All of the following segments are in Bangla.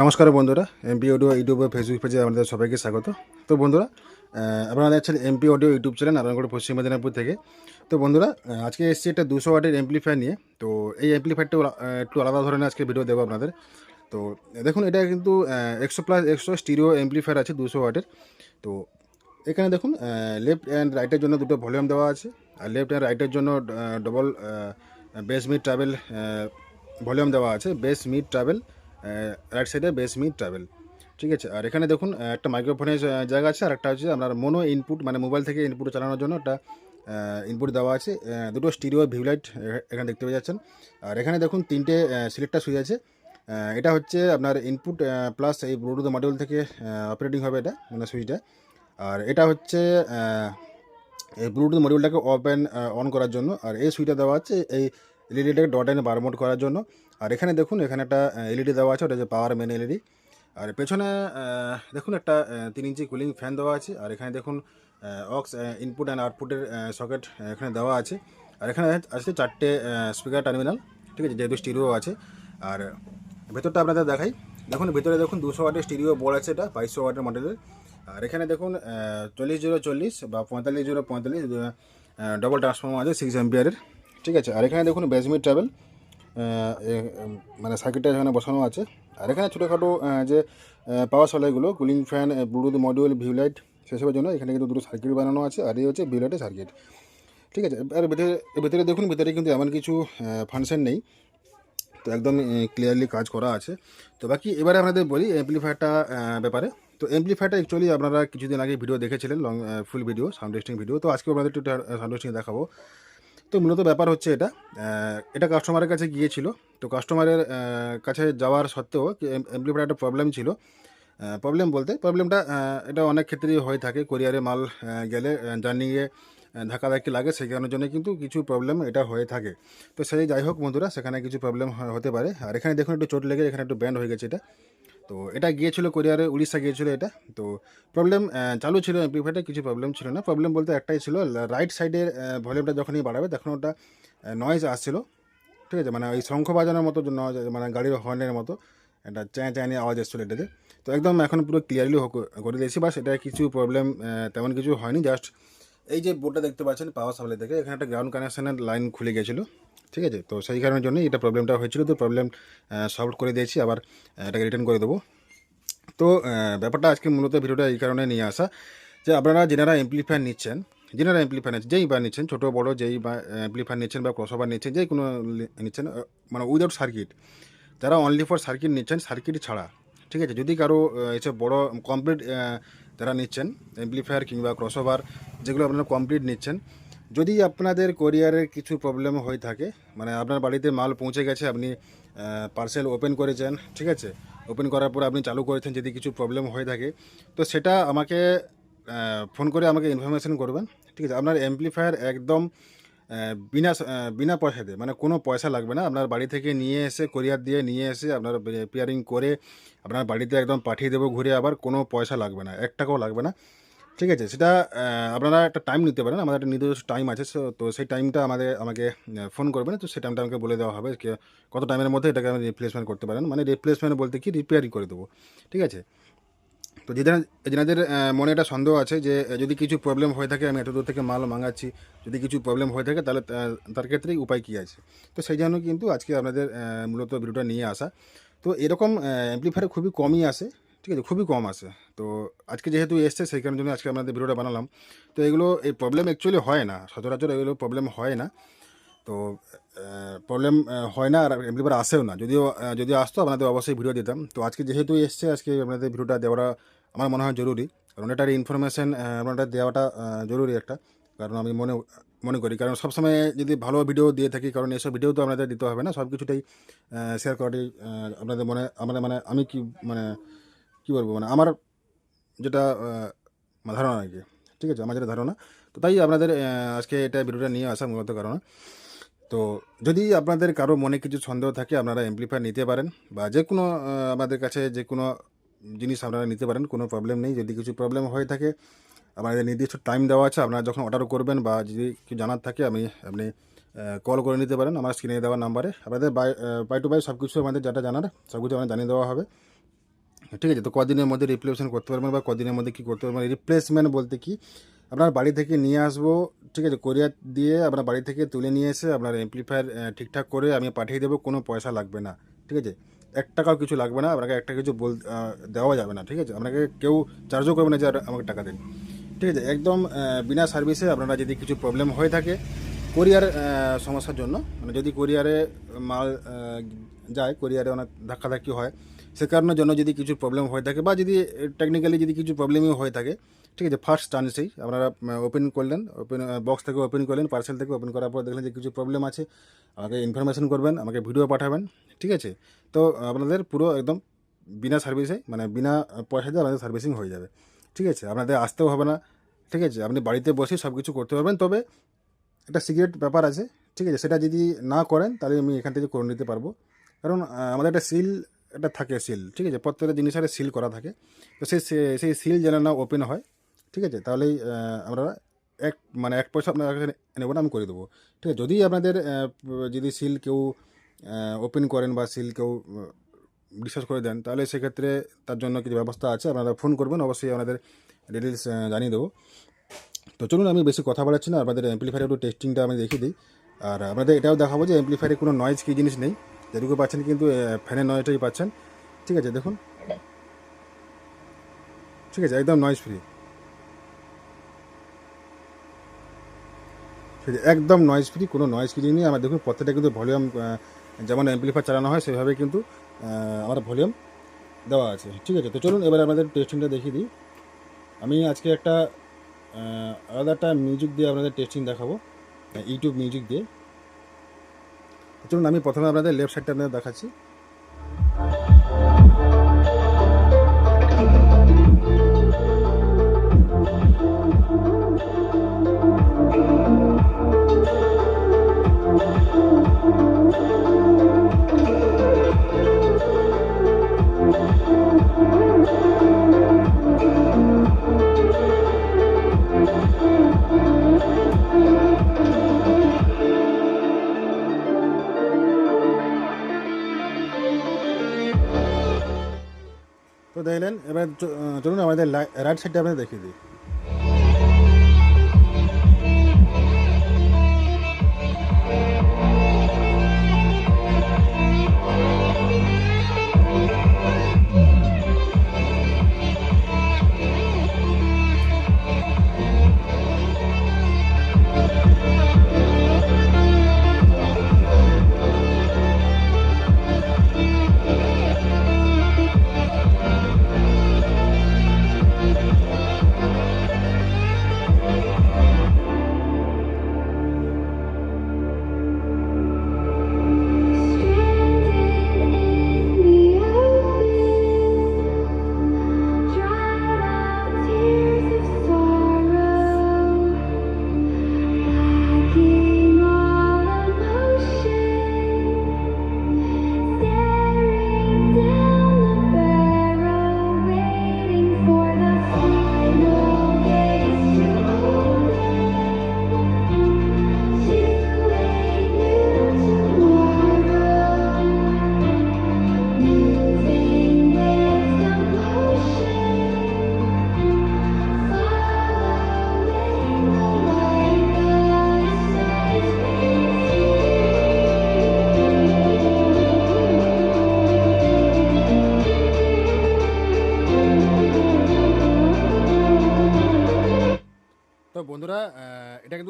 নমস্কার বন্ধুরা এমপি অডিও ইউটিউব ফেসবুক পেজে আমাদের সবাইকে স্বাগত। তো বন্ধুরা আপনারা দেখছেন MP audio YouTube channel Narayangarh Paschim Medinipur থেকে। তো বন্ধুরা আজকে এসেছি একটা দুশো ওয়াটের এমপ্লিফায়ার নিয়ে। তো এই এমপ্লিফায়ারটা একটু আলাদা ধরনের আজকে ভিডিও দেবো আপনাদের। তো দেখুন, এটা কিন্তু একশো প্লাস একশো স্টিরিও এমপ্লিফায়ার আছে দুশো ওয়াটের। তো এখানে দেখুন লেফট অ্যান্ড রাইটের জন্য দুটো ভলিউম দেওয়া আছে। আর লেফট অ্যান্ড রাইটের জন্য double bass mid treble volume দেওয়া আছে। বেস মিড ট্রাভেল রাইট সাইডে বেস মিড ট্রাভেল ঠিক আছে? আর এখানে দেখুন একটা মাইক্রোফোনের জায়গা আছে আর একটা হচ্ছে আপনার মনো ইনপুট মানে মোবাইল থেকে ইনপুট চালানোর জন্য একটা ইনপুট দেওয়া আছে। দুটো স্টিরিও ভিউলাইট এখানে দেখতে পেয়ে যাচ্ছেন। আর এখানে দেখুন, তিনটে সিলেক্টার সুইচ আছে। এটা হচ্ছে আপনার ইনপুট প্লাস এই ব্লুটুথ মডিউল থেকে অপারেটিং হবে এটা মানে সুইচটা আর এটা হচ্ছে এই ব্লুটুথ মডিউলটাকে ওপেন অন করার জন্য। আর এই সুইচটা দেওয়া আছে এই এলইডিটাকে ডট এনে বার মোড করার জন্য। আর এখানে দেখুন, এখানে একটা এলইডি দেওয়া আছে, ওটা যে পাওয়ার মেন এলইডি আর পেছনে দেখুন একটা তিন ইঞ্চি কুলিং ফ্যান দেওয়া আছে, আর এখানে দেখুন অক্স ইনপুট অ্যান্ড আউটপুটের সকেট এখানে দেওয়া আছে। আর এখানে আছে চারটে স্পিকার টার্মিনাল ঠিক আছে, যেহেতু স্টিরিও আছে। আর ভেতরটা আপনাদের দেখাই। দেখুন, ভেতরে দেখুন, দুশো ওয়াটের স্টিরিও বোর্ড আছে এটা, বাইশশো ওয়াটের মডেলের আর এখানে দেখুন চল্লিশ জিরো চল্লিশ বা পঁয়তাল্লিশ জিরো পঁয়তাল্লিশ ডবল ট্রান্সফর্মার আছে সিক্স এম্পিয়ারের ঠিক আছে। আর এখানে দেখুন বেজমিট ট্রাভেল মানে সার্কিটটা এখানে বসানো আছে। আর এখানে ছোটোখাটো যে পাওয়ার সলাইগুলো কুলিং ফ্যান ব্লুটুথ মডিউল ভিউলাইট সেসবের জন্য এখানে কিন্তু দুটো সার্কিট বানানো আছে, আর এই হচ্ছে ভিউলাইটের সার্কিট ঠিক আছে? আর ভেতরে ভেতরে দেখুন, ভেতরে কিন্তু এমন কিছু ফাংশন নেই। তো একদম ক্লিয়ারলি কাজ করা আছে। তো বাকি, এবারে আপনাদের বলি অ্যাম্পলিফায়ারটা ব্যাপারে। তো অ্যাম্পলিফায়ারটা অ্যাকচুয়ালি আপনারা কিছুদিন আগে ভিডিও দেখেছিলেন long full video sound testing video তো আজকে আপনাদের একটু সাউন্ড টেস্টিং দেখাবো। তো মূলত ব্যাপার হচ্ছে এটা। এটা কাস্টমারের কাছে গিয়েছিল। তো কাস্টমারের কাছে যাওয়ার সত্ত্বেও অ্যাম্পলিফায়ার একটা প্রবলেম ছিল। প্রবলেম বলতে প্রবলেমটা এটা অনেক ক্ষেত্রেই হয়ে থাকে। কোরিয়ারে মাল গেলে জার্নিংয়ে ধাক্কা ধাক্কি লাগে। সেই কারণের জন্য কিন্তু কিছু প্রবলেম এটা হয়ে থাকে। তো সেই যাই হোক বন্ধুরা, সেখানে কিছু প্রবলেম হতে পারে। আর এখানে দেখুন একটু চোট লেগে, এখানে একটু ব্যান্ড হয়ে গেছে এটা। তো এটা গিয়েছিল কোরিয়ারে, উড়িষ্যা গিয়েছিল এটা। তো প্রবলেম চালু ছিল এমপ্লিফায়ারটা কিছু প্রবলেম ছিল না। প্রবলেম বলতে একটাই ছিল রাইট সাইডের ভলিউমটা যখনই বাড়াবে, তখন ওটা নয়েজ আসছিল। ঠিক আছে? মানে ওই শঙ্খ বাজানোর মতো মানে গাড়ির হর্নের মতো একটা চ্যাঁ চ্যাঁ আওয়াজ এসেছিল এটাতে। তো একদম এখন পুরো ক্লিয়ারলি করে দিয়েছি। বাস এটা কিছু প্রবলেম তেমন কিছু হয়নি। জাস্ট এই যে বোর্ডটা দেখতে পাচ্ছেন, পাওয়ার সাপ্লাই থেকে, এখানে একটা গ্রাউন্ড কানেকশনের লাইন খুলে গেছিল, ঠিক আছে? তো সেই কারণের জন্য এটা প্রবলেমটা হয়েছিল, তো প্রবলেম সলভ করে দিয়েছি, আবার এটাকে রিটার্ন করে দেবো। তো ব্যাপারটা আজকে মূলত ভিডিওটা এই কারণে নিয়ে আসা, যে আপনারা যেনারা এমপ্লিফায়ার নিচ্ছেন যেনারা এমপ্লিফায়ার নিচ্ছেন, যেই বা নিচ্ছেন, ছোটো, বড়ো, যেই বা এমপ্লিফায়ার নিচ্ছেন বা ক্রসওভার নিচ্ছেন, যেই কোনো নিচ্ছেন মানে উইদাউট সার্কিট যারা অনলি ফর সার্কিট নিচ্ছেন সার্কিট ছাড়া, ঠিক আছে? যদি কারও এসব বড় কমপ্লিট যারা নিচ্ছেন এমপ্লিফায়ার কিংবা ক্রসওভার যেগুলো আপনারা কমপ্লিট নিচ্ছেন, যদি আপনাদের কোরিয়ারের কিছু প্রবলেম হয়ে থাকে মানে আপনার বাড়িতে মাল পৌঁছে গেছে, আপনি পার্সেল ওপেন করেছেন, ঠিক আছে? ওপেন করার পর আপনি চালু করেছেন, যদি কিছু প্রবলেম হয়ে থাকে, তো সেটা আমাকে ফোন করে আমাকে ইনফরমেশন করবেন, ঠিক আছে? আপনার অ্যাম্পলিফায়ার একদম বিনা বিনা পয়সাতে মানে কোনো পয়সা লাগবে না। আপনার বাড়ি থেকে নিয়ে এসে কোরিয়ার দিয়ে নিয়ে এসে আপনার রিপেয়ারিং করে আপনার বাড়িতে একদম পাঠিয়ে দেবো ঘুরে আবার, কোনো পয়সা লাগবে না, এক টাকাও লাগবে না। ঠিক আছে, সেটা আপনারা একটা টাইম নিতে পারেন, আমাদের একটা নির্দিষ্ট টাইম আছে তো সেই টাইমটা আমাদের, আমাকে ফোন করবেন, তো সেই টাইমটা আমাকে বলে দেওয়া হবে কত টাইমের মধ্যে এটাকে আমি রিপ্লেসমেন্ট করতে পারেন। মানে রিপ্লেসমেন্ট বলতে কি রিপেয়ারিং করে দেবো। ঠিক আছে তো যেদিন যেনাদের মনে একটা সন্দেহ আছে যে যদি কিছু প্রবলেম হয়ে থাকে, আমি এত দূর থেকে মাল মাঙাচ্ছি। যদি কিছু প্রবলেম হয়ে থাকে, তাহলে তার ক্ষেত্রেই উপায় কী আছে? তো সেই জন্য কিন্তু আজকে আপনাদের মূলত ভিডিওটা নিয়ে আসা। তো এরকম অ্যাম্পলিফায়ার খুবই কমই আসে, ঠিক আছে? খুবই কম আসে। তো আজকে যেহেতু এসছে, সেই কারণের জন্য আজকে আপনাদের ভিডিওটা বানালাম। তো এগুলো, এই প্রবলেম অ্যাকচুয়ালি হয় না। সচরাচর এগুলো প্রবলেম হয় না। তো প্রবলেম হয় না আর এমপ্লিফায়ার আসেও না। যদিও যদি আসতো, আপনাদের অবশ্যই ভিডিও দিতাম। তো আজকে যেহেতু এসছে, আজকে আপনাদের ভিডিওটা দেওয়াটা আমার মনে হয় জরুরি। কারণ এটার ইনফরমেশান আপনাদের দেওয়াটা জরুরি একটা। কারণ আমি মনে মনে করি। কারণ সবসময় যদি ভালো ভিডিও দিয়ে থাকি, কারণ এসব ভিডিও তো আপনাদের দিতে হবে না সব কিছুটাই শেয়ার করাটাই আপনাদের মনে, আমাদের মানে আমি কি মানে কী বলব মানে আমার যেটা ধারণা আর কি। ঠিক আছে? আমার যেটা ধারণা। তো তাই আপনাদের আজকে এটা ভিডিওটা নিয়ে আসা মূলত কারণ। তো যদি আপনাদের কারও মনে কিছু সন্দেহ থাকে, আপনারা এমপ্লিফায়ার নিতে পারেন বা যে কোনো আমাদের কাছে যে কোনো জিনিস আপনারা নিতে পারেন, কোনো প্রবলেম নেই। যদি কিছু প্রবলেম হয়ে থাকে, আমাদের নির্দিষ্ট টাইম দেওয়া আছে, আপনারা যখন অর্ডার করবেন বা যদি কিছু জানার থাকে, আমি, আপনি কল করে নিতে পারেন। আমার স্ক্রিনে দেওয়া নাম্বারে আপনাদের বাই বাই টু বাই সব কিছু আমাদের যেটা জানার সব কিছু আমাদের জানিয়ে দেওয়া হবে। ঠিক আছে? তো কদিনের মধ্যে রিপ্লেসমেন্ট করতে পারবেন বা কদিনের মধ্যে কী করতে পারবেন? রিপ্লেসমেন্ট বলতে কি? আপনার বাড়ি থেকে নিয়ে আসব, ঠিক আছে কোরিয়ার দিয়ে আপনার বাড়ি থেকে তুলে নিয়ে এসে আপনার এমপ্লিফায়ার ঠিকঠাক করে আমি পাঠিয়ে দেবো, কোনো পয়সা লাগবে না, ঠিক আছে? এক টাকাও কিছু লাগবে না, আপনাকে একটা কিছু বল দেওয়া যাবে না, ঠিক আছে? আপনাকে কেউ চার্জও করবে না যে আমাকে টাকা দিন, ঠিক আছে? একদম বিনা সার্ভিসে আপনারা যদি কিছু প্রবলেম হয়ে থাকে কোরিয়ার সমস্যার জন্য মানে যদি কোরিয়ারে মাল যায় কোরিয়ারে অনেক ধাক্কাধাক্কি হয়, সে কারণের জন্য যদি কিছু প্রবলেম হয়ে থাকে বা যদি টেকনিক্যালি যদি কিছু প্রবলেমই হয়ে থাকে ঠিক আছে ফার্স্ট চান্সেই আপনারা ওপেন করলেন ওপেন বক্স থেকে ওপেন করলেন পার্সেল থেকে ওপেন করার পর দেখলেন যে কিছু প্রবলেম আছে। আমাকে ইনফরমেশন করবেন, আমাকে ভিডিও পাঠাবেন, ঠিক আছে? তো, আপনাদের পুরো একদম বিনা সার্ভিসে মানে বিনা পয়সা দিয়ে আপনাদের সার্ভিসিং হয়ে যাবে। ঠিক আছে, আপনাদের আসতেও হবে না। ঠিক আছে, আপনি বাড়িতে বসে সব কিছু করতে পারবেন। তবে একটা সিক্রেট ব্যাপার আছে, ঠিক আছে? সেটা যদি না করেন, তাহলে আমি এখান থেকে করে নিতে পারব। কারণ আমাদের একটা সিল একটা থাকে সিল ঠিক আছে? প্রত্যেকটা জিনিসের সিল করা থাকে। তো সেই সেই সিল যেন না ওপেন হয় ঠিক আছে? তাহলেই আমরা এক মানে এক পয়সা আপনার কাছে নেব না, আমি করে দেবো। ঠিক আছে? যদি আপনাদের যদি সিল কেউ ওপেন করেন বা সিল কেউ বিশ্বাস করে দেন, তাহলে সেক্ষেত্রে তার জন্য কিছু ব্যবস্থা আছে। আপনারা ফোন করবেন, অবশ্যই আপনাদের ডিটেলস জানিয়ে দেবো। তো চলুন, আমি বেশি কথা বলাচ্ছি না, আপনাদের অ্যাম্পলিফায়ার একটু টেস্টিংটা আমি দেখিয়ে দিই। আর আপনাদের এটাও দেখাবো যে অ্যাম্পলিফায়ারে কোনো নয়েজ কী জিনিস নেই। যেটুকু পাচ্ছেন কিন্তু ফ্যানের নয়েজটাই পাচ্ছেন। ঠিক আছে? দেখুন। ঠিক আছে? একদম নয়েজ ফ্রি একদম নয়েজ ফ্রি কোনো নয়েজ ফ্রি নেই। আমার দেখুন, প্রত্যেকটা কিন্তু ভলিউম যেমন অ্যাম্পলিফায়ার চালানো হয়, সেভাবে কিন্তু আমার ভলিউম দেওয়া আছে। ঠিক আছে, তো চলুন এবার আমাদের টেস্টিংটা দেখিয়ে দিই। আমি আজকে একটা আলাদা একটা মিউজিক দিয়ে আপনাদের টেস্টিং দেখাবো ইউটিউব মিউজিক দিয়ে। চলুন, আমি প্রথমে আপনাদের লেফট সাইডটা আপনাদের দেখাচ্ছি। দেখলেন এবার চলুন আমাদের রাইট সাইডটা আপনাদের দেখিয়ে দিই।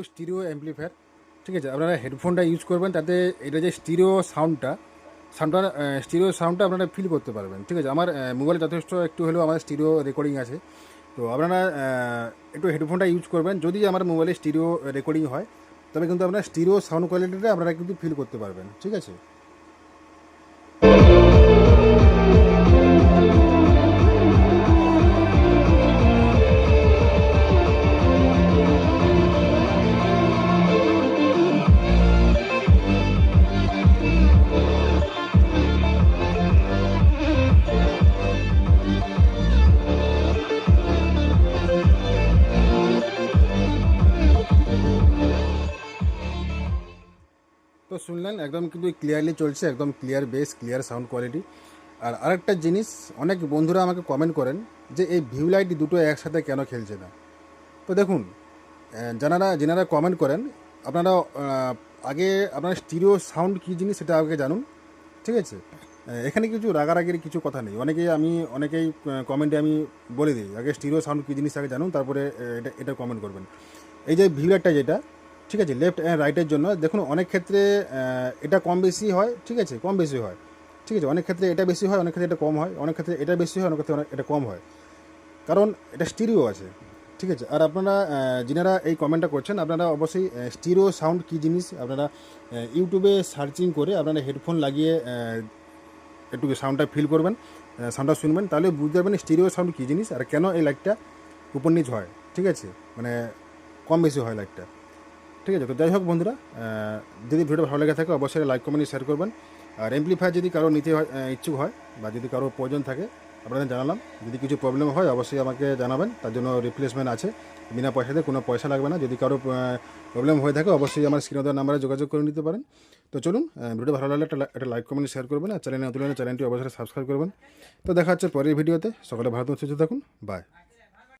কিন্তু স্টিরিও অ্যাম্পলিফায়ার, ঠিক আছে? আপনারা হেডফোনটা ইউজ করবেন, তাতে এটা যে স্টিরিও সাউন্ডটা সাউন্ডটা স্টিরিও সাউন্ডটা আপনারা ফিল করতে পারবেন, ঠিক আছে? আমার মোবাইলে যথেষ্ট একটু হলেও আমার স্টিরিও রেকর্ডিং আছে। তো আপনারা একটু হেডফোনটা ইউজ করবেন, যদি আমার মোবাইলে স্টিরিও রেকর্ডিং হয়, তবে কিন্তু আপনার স্টিরিও সাউন্ড কোয়ালিটিটা আপনারা কিন্তু ফিল করতে পারবেন, ঠিক আছে? তো শুনলেন, একদম কিন্তু ক্লিয়ারলি চলছে, একদম clear bass clear sound quality আর আরেকটা জিনিস, অনেক বন্ধুরা আমাকে কমেন্ট করেন যে এই ভিউ লাইট দুটো একসাথে কেন খেলছে না? তো দেখুন যারা যেনারা কমেন্ট করেন আপনারা আগে আপনার স্টিরিও সাউন্ড কী জিনিস সেটা আগে জানুন, ঠিক আছে? এখানে কিছু রাগারাগির কিছু কথা নেই। অনেকেই আমি, অনেকেই কমেন্টে আমি বলে দিই, আগে স্টিরিও সাউন্ড কী জিনিস আগে জানুন, তারপরে এটা এটা কমেন্ট করবেন। এই যে ভিউ লাইটটা যেটা ঠিক আছে লেফট অ্যান্ড রাইটের জন্য। দেখুন, অনেক ক্ষেত্রে এটা কম বেশি হয়, ঠিক আছে, কম বেশি হয়। ঠিক আছে, অনেক ক্ষেত্রে এটা বেশি হয়, অনেক ক্ষেত্রে এটা কম হয়, অনেক ক্ষেত্রে এটা বেশি হয়, অনেক ক্ষেত্রে এটা কম হয়। কারণ, এটা স্টিরিও আছে, ঠিক আছে। আর আপনারা যিনারা এই কমেন্টটা করছেন, আপনারা অবশ্যই স্টিরিও সাউন্ড কী জিনিস? আপনারা ইউটিউবে সার্চিং করে আপনারা হেডফোন লাগিয়ে একটু সাউন্ডটা ফিল করবেন সাউন্ডটা শুনবেন, তাহলে বুঝতে পারবেন স্টিরিও সাউন্ড কী জিনিস আর কেন এই লাইটটা উপর নিচ হয়, ঠিক আছে? মানে কম বেশি হয় লাইটটা ঠিক আছে তো যাই হোক বন্ধুরা যদি ভিডিও ভালো লেগে থাকে অবশ্যই লাইক কমেন্ট শেয়ার করবেন। আর এমপ্লিফায়ার যদি কারও নিতে ইচ্ছুক হয় বা যদি কারও প্রয়োজন থাকে আপনাদের জানালাম। যদি কিছু প্রবলেম হয় অবশ্যই আমাকে জানাবেন। তার জন্য রিপ্লেসমেন্ট আছে। বিনা পয়সাতে কোনো পয়সা লাগবে না। যদি কারও প্রবলেম হয়ে থাকে অবশ্যই আমার স্ক্রিনে দেওয়ার নাম্বারে যোগাযোগ করে নিতে পারেন। তো চলুন ভিডিও ভালো লাগলে একটা লাইক কমেন্ট শেয়ার করবেন। আর চ্যানেলে নতুন চ্যানেলটি অবশ্যই সাবস্ক্রাইব করবেন। তো দেখা হচ্ছে পরের ভিডিওতে। সকালে থাকুন, সুস্থ থাকুন। বাই